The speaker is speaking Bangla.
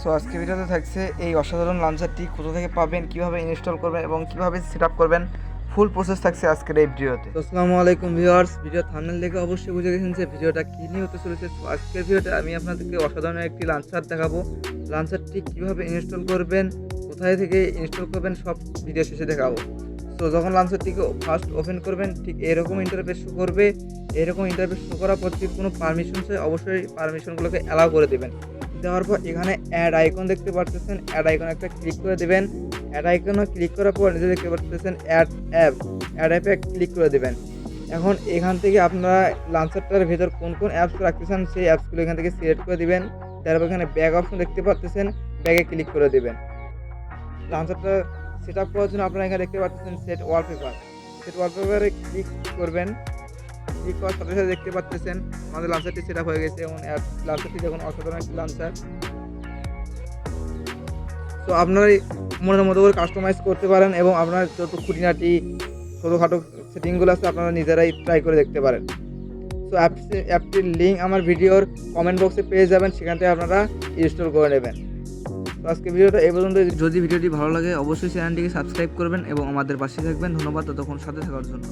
সো আজকে ভিডিওতে থাকছে এই অসাধারণ লাঞ্চারটি কোথা থেকে পাবেন, কীভাবে ইনস্টল করবেন এবং কীভাবে সেট আপ করবেন ফুল প্রসেস থাকছে আজকের এই ভিডিওতে। আসসালামু আলাইকুম ভিউয়ার্স, ভিডিও থাম্বনেল দেখে অবশ্যই বুঝে গেছেন যে ভিডিওটা কী নিয়ে হতে চলেছে। আজকের ভিডিওতে আমি আপনাদেরকে অসাধারণ একটি লাঞ্চার দেখাবো। লাঞ্চারটি কীভাবে ইনস্টল করবেন, কোথায় থেকে ইনস্টল করবেন, সব ভিডিও শেষে দেখাবো। তো যখন লাঞ্চারটিকে ফার্স্ট ওপেন করবেন, ঠিক এরকম ইন্টারফেস শো করবে। এরকম ইন্টারফেস শো করার পর কোনো পারমিশন চাই অবশ্যই পারমিশনগুলোকে অ্যালাউ করে দেবেন। দেওয়ার পর এখানে অ্যাড আইকন দেখতে পাচ্ছেন অ্যাড আইকন একটা ক্লিক করে দেবেন। অ্যাড আইকনে ক্লিক করার পর নিজে দেখতে পাচ্ছেন অ্যাড অ্যাপ অ্যাড অ্যাপে ক্লিক করে দেবেন। এখন এখান থেকে আপনারা লাঞ্চারটার ভেতর কোন কোন অ্যাপস রাখতে চান সেই অ্যাপসগুলো এখান থেকে সিলেক্ট করে দেবেন। তারপর এখানে ব্যাগ অপশন দেখতে পাচ্ছেন ব্যাগে ক্লিক করে দেবেন। লাঞ্চারটা সেট আপ করার জন্য আপনারা এখানে দেখতে পাচ্ছেন সেট ওয়ালপেপার সেট ওয়ালপেপারে ক্লিক করবেন। করার সাথে সাথে দেখতে পাচ্ছেন আমাদের লাঞ্চারটি সেট হয়ে গেছে এবং লাঞ্চারটি দেখুন অসাধারণ একটি লাঞ্চার তো আপনারা মনের মতো করে কাস্টমাইজ করতে পারেন এবং আপনার যত খুঁটিনাটি, ছোটোখাটো সেটিংগুলো আছে, আপনারা নিজেরাই ট্রাই করে দেখতে পারেন। তো অ্যাপস অ্যাপটির লিঙ্ক আমার ভিডিওর কমেন্ট বক্সে পেয়ে যাবেন, সেখান থেকে আপনারা ইনস্টল করে নেবেন। তো আজকে ভিডিওটা এই পর্যন্ত। যদি ভিডিওটি ভালো লাগে, অবশ্যই চ্যানেলটিকে সাবস্ক্রাইব করবেন এবং আমাদের পাশে থাকবেন। ধন্যবাদ, ততক্ষণ সাথে থাকার জন্য।